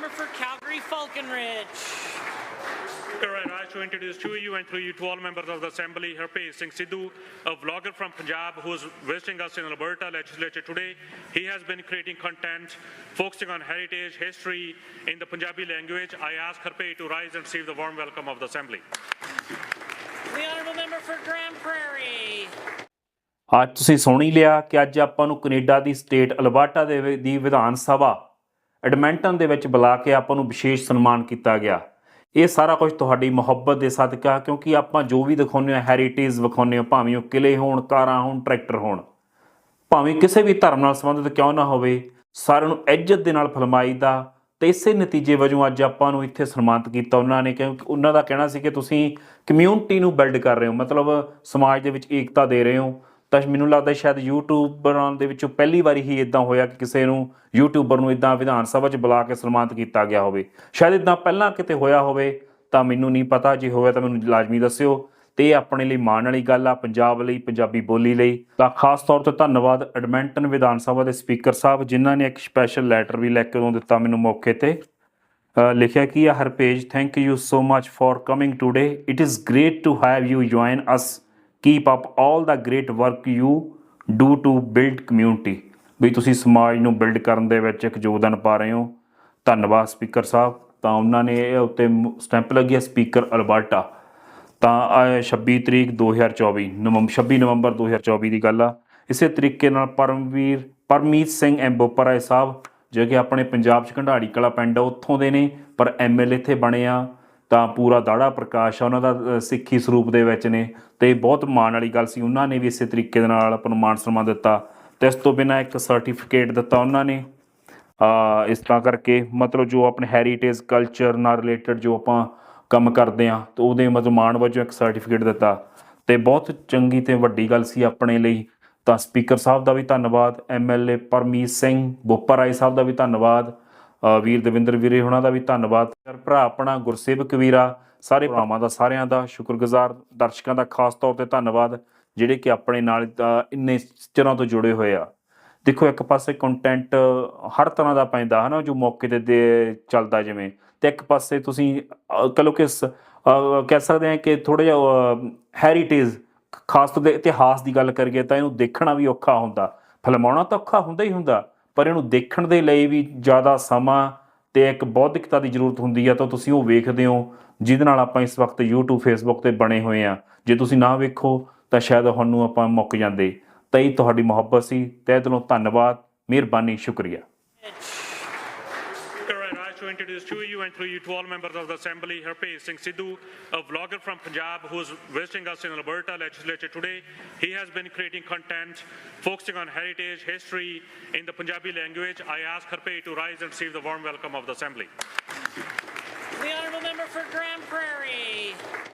member for Calgary Falconridge. All right, I to introduce to you and through you to all members of the Assembly, Harpreet Singh Sidhu, a vlogger from Punjab who is visiting us in Alberta legislature today. He has been creating content focusing on heritage, history in the Punjabi language. I ask Harpreet to rise and receive the warm welcome of the Assembly. The honourable member for Grand Prairie. ਅੱਜ ਤੁਸੀਂ ਸੁਣ ਹੀ ਲਿਆ ਕਿ ਅੱਜ ਆਪਾਂ ਨੂੰ Canada ਦੀ state Alberta ਦੇ ਵਿ- ਦੀ ਵਿਧਾਨ ਸਭਾ ਐਡਮਿੰਟਨ ਦੇ ਵਿੱਚ ਬੁਲਾ ਕੇ ਆਪਾਂ ਨੂੰ ਵਿਸ਼ੇਸ਼ ਸਨਮਾਨ ਕੀਤਾ ਗਿਆ। ਇਹ ਸਾਰਾ ਕੁਝ ਤੁਹਾਡੀ ਮੁਹੱਬਤ ਦੇ ਸਦਕਾ, ਕਿਉਂਕਿ ਆਪਾਂ ਜੋ ਵੀ ਦਿਖਾਉਂਦੇ ਹਾਂ ਹੈਰੀਟੇਜ ਵਿਖਾਉਂਦੇ ਹਾਂ, ਭਾਵੇਂ ਉਹ ਕਿਲੇ ਹੋਣ, ਕਾਰਾਂ ਹੋਣ, ਟਰੈਕਟਰ ਹੋਣ, ਭਾਵੇਂ ਕਿਸੇ ਵੀ ਧਰਮ ਨਾਲ ਸੰਬੰਧਿਤ ਕਿਉਂ ਨਾ ਹੋਵੇ, ਸਾਰਿਆਂ ਨੂੰ ਇੱਜ਼ਤ ਦੇ ਨਾਲ ਫਲਮਾਈ ਦਾ ਤੇ ਇਸੇ ਨਤੀਜੇ ਵਜੋਂ ਅੱਜ ਆਪਾਂ ਨੂੰ ਇੱਥੇ ਸਨਮਾਨਿਤ ਕੀਤਾ ਉਹਨਾਂ ਨੇ, ਕਿਉਂਕਿ ਉਹਨਾਂ ਦਾ ਕਹਿਣਾ ਸੀ ਕਿ ਤੁਸੀਂ ਕਮਿਊਨਿਟੀ ਨੂੰ ਬਿਲਡ ਕਰ ਰਹੇ ਹੋ, ਮਤਲਬ ਸਮਾਜ ਦੇ ਵਿੱਚ ਏਕਤਾ ਦੇ ਰਹੇ ਹੋ। ਤਾਂ ਮੈਨੂੰ ਲੱਗਦਾ ਸ਼ਾਇਦ ਯੂਟਿਊਬਰਾਂ ਦੇ ਵਿੱਚੋਂ ਪਹਿਲੀ ਵਾਰੀ ਹੀ ਇਦਾਂ ਹੋਇਆ ਕਿ ਕਿਸੇ ਨੂੰ ਯੂਟਿਊਬਰ ਨੂੰ ਇਦਾਂ ਵਿਧਾਨ ਸਭਾ 'ਚ ਬੁਲਾ ਕੇ ਸਨਮਾਨਿਤ ਕੀਤਾ ਗਿਆ ਹੋਵੇ। ਸ਼ਾਇਦ ਇਦਾਂ ਪਹਿਲਾਂ ਕਿਤੇ ਹੋਇਆ ਹੋਵੇ, ਤਾਂ ਮੈਨੂੰ ਨਹੀਂ ਪਤਾ। ਜੇ ਹੋਇਆ ਤਾਂ ਮੈਨੂੰ ਲਾਜ਼ਮੀ ਦੱਸਿਓ। ਤੇ ਇਹ ਆਪਣੇ ਲਈ ਮਾਣ ਵਾਲੀ ਗੱਲ ਆ, ਪੰਜਾਬ ਲਈ, ਪੰਜਾਬੀ ਬੋਲੀ ਲਈ। ਤਾਂ ਖਾਸ ਤੌਰ ਤੇ ਧੰਨਵਾਦ ਐਡਮਿੰਟਨ ਵਿਧਾਨ ਸਭਾ ਦੇ ਸਪੀਕਰ ਸਾਹਿਬ, ਜਿਨ੍ਹਾਂ ਨੇ ਇੱਕ ਸਪੈਸ਼ਲ ਲੈਟਰ ਵੀ ਲੈ ਕੇ ਉਦੋਂ ਦਿੱਤਾ ਮੈਨੂੰ ਮੌਕੇ ਤੇ। ਲਿਖਿਆ ਕਿ ਹਰ page thank you so much for coming today it is great to have you join us keep up all the great work you do to build community ਵੀ ਤੁਸੀਂ ਸਮਾਜ ਨੂੰ ਬਿਲਡ ਕਰਨ ਦੇ ਵਿੱਚ ਇੱਕ ਯੋਗਦਾਨ ਪਾ ਰਹੇ ਹੋ। ਧੰਨਵਾਦ ਸਪੀਕਰ ਸਾਹਿਬ। ਤਾਂ ਉਹਨਾਂ ਨੇ ਇਹ ਉੱਤੇ ਸਟੈਂਪ ਲੱਗਿਆ ਸਪੀਕਰ ਅਲਬਰਟਾ। ਤਾਂ ਇਹ 26 ਤਰੀਕ 2024 ਨਵੰਬਰ 26 ਨਵੰਬਰ 2024 ਦੀ ਗੱਲ ਆ। ਇਸੇ ਤਰੀਕੇ ਨਾਲ ਪਰਮਵੀਰ, ਪਰਮੀਤ ਸਿੰਘ ਐਂਬੋਪਰਾਏ ਸਾਹਿਬ ਜੋ ਕਿ ਆਪਣੇ ਪੰਜਾਬ ਚ ਘੰਡਾੜੀ ਕਲਾ ਪਿੰਡ ਆ, ਉੱਥੋਂ ਦੇ ਨੇ, ਪਰ ਐਮਐਲਏ ਇੱਥੇ ਬਣੇ ਆ। ਤਾਂ ਪੂਰਾ ਦਾੜਾ ਪ੍ਰਕਾਸ਼ ਆ, ਉਹਨਾਂ ਦਾ ਸਿੱਖੀ ਸਰੂਪ ਦੇ ਵਿੱਚ ਨੇ। ਤੇ ਬਹੁਤ ਮਾਣ ਵਾਲੀ ਗੱਲ ਸੀ, ਉਹਨਾਂ ਨੇ ਵੀ ਇਸੇ ਤਰੀਕੇ ਦੇ ਨਾਲ ਆਪਾਂ ਨੂੰ ਮਾਣ ਸਨਮਾਨ ਦਿੱਤਾ। ਤੇ ਇਸ ਤੋਂ ਬਿਨਾਂ ਇੱਕ ਸਰਟੀਫਿਕੇਟ ਦਿੱਤਾ ਉਹਨਾਂ ਨੇ। ਆ, ਇਸ ਤਰ੍ਹਾਂ ਕਰਕੇ ਮਤਲਬ ਜੋ ਆਪਣੇ ਹੈਰੀਟੇਜ ਕਲਚਰ ਨਾਲ ਰਿਲੇਟਡ ਜੋ ਆਪਾਂ ਕੰਮ ਕਰਦੇ ਆ ਤੇ ਉਹਦੇ ਮਤਲਬ ਮਾਣ ਵਜੋਂ ਇੱਕ ਸਰਟੀਫਿਕੇਟ ਦਿੱਤਾ। ਤੇ ਬਹੁਤ ਚੰਗੀ ਤੇ ਵੱਡੀ ਗੱਲ ਸੀ ਆਪਣੇ ਲਈ। ਤਾਂ ਸਪੀਕਰ ਸਾਹਿਬ ਦਾ ਵੀ ਧੰਨਵਾਦ ਐਮਐਲਏ ਪਰਮੀਤ ਸਿੰਘ, ਬੋਪਾ ਰਾਏ ਸਾਹਿਬ ਦਾ ਵੀ ਧੰਨਵਾਦ। ਵੀਰ ਦਵਿੰਦਰ ਵੀਰੇ ਉਹਨਾਂ ਦਾ ਵੀ ਧੰਨਵਾਦ। ਭਰਾ ਆਪਣਾ ਗੁਰਸੇਵਕ ਵੀਰਾ ਸਾਰੇ ਭਰਾਵਾਂ ਦਾ ਸਾਰਿਆਂ ਦਾ ਸ਼ੁਕਰਗੁਜ਼ਾਰ। ਦਰਸ਼ਕਾਂ ਦਾ ਖਾਸ ਤੌਰ ਤੇ ਧੰਨਵਾਦ ਜਿਹੜੇ ਕਿ ਆਪਣੇ ਨਾਲ ਇੰਨੇ ਚਿਰਾਂ ਤੋਂ ਜੁੜੇ ਹੋਏ ਆ। ਦੇਖੋ ਇੱਕ ਪਾਸੇ ਕੰਟੈਂਟ ਹਰ ਤਰ੍ਹਾਂ ਦਾ ਪੈਂਦਾ ਹਨਾ ਜੋ ਮੌਕੇ ਤੇ ਦੇ ਚੱਲਦਾ ਜਿਵੇਂ। ਤੇ ਇੱਕ ਪਾਸੇ ਤੁਸੀਂ ਅਹ, ਲਓ ਕਿ ਸ- ਕਹਿ ਸਕਦੇ ਹਾਂ ਕਿ ਥੋੜਾ ਜਿਹਾ ਹੈਰੀਟੇਜ ਖਾਸ ਤੌਰ ਤੇ ਇਤਿਹਾਸ ਦੀ ਗੱਲ ਕਰੀਏ ਤਾਂ ਇਹਨੂੰ ਦੇਖਣਾ ਵੀ ਔਖਾ ਹੁੰਦਾ। ਫਿਲਮਾਉਣਾ ਤਾਂ ਔਖਾ ਹੁੰਦਾ ਹੀ ਹੁੰਦਾ। ਪਰ ਇਹਨੂੰ ਦੇਖਣ ਦੇ ਲਈ ਵੀ ਜ਼ਿਆਦਾ ਸਮਾਂ ਤੇ ਇੱਕ ਬੌਧਿਕਤਾ ਦੀ ਜ਼ਰੂਰਤ ਹੁੰਦੀ ਹੈ ਤਾਂ ਤੁਸੀਂ ਉਹ ਵੇਖਦੇ ਹੋ, ਜਿਹਦੇ ਨਾਲ ਆਪਾਂ ਇਸ ਵਕਤ YouTube, Facebook ਤੇ ਬਣੇ ਹੋਏ ਆ। ਜੇ ਤੁਸੀਂ ਨਾ ਵੇਖੋ, ਤਾਂ ਸ਼ਾਇਦ ਤੁਹਾਨੂੰ ਆਪਾਂ ਮੁੱਕ ਜਾਂਦੇ। ਤਾਂ ਇਹ ਤੁਹਾਡੀ ਮੁਹੱਬਤ ਸੀ। ਤਹਿ ਦਿਲੋਂ ਧੰਨਵਾਦ, ਮਿਹਰਬਾਨੀ, ਸ਼ੁਕਰੀਆ। To introduce to you and through you to all members of the Assembly, Harpreet Singh Sidhu, a vlogger from Punjab who is visiting us in Alberta legislature today. He has been creating content focusing on heritage, history in the Punjabi language. I ask Harpreet to rise and receive the warm welcome of the Assembly.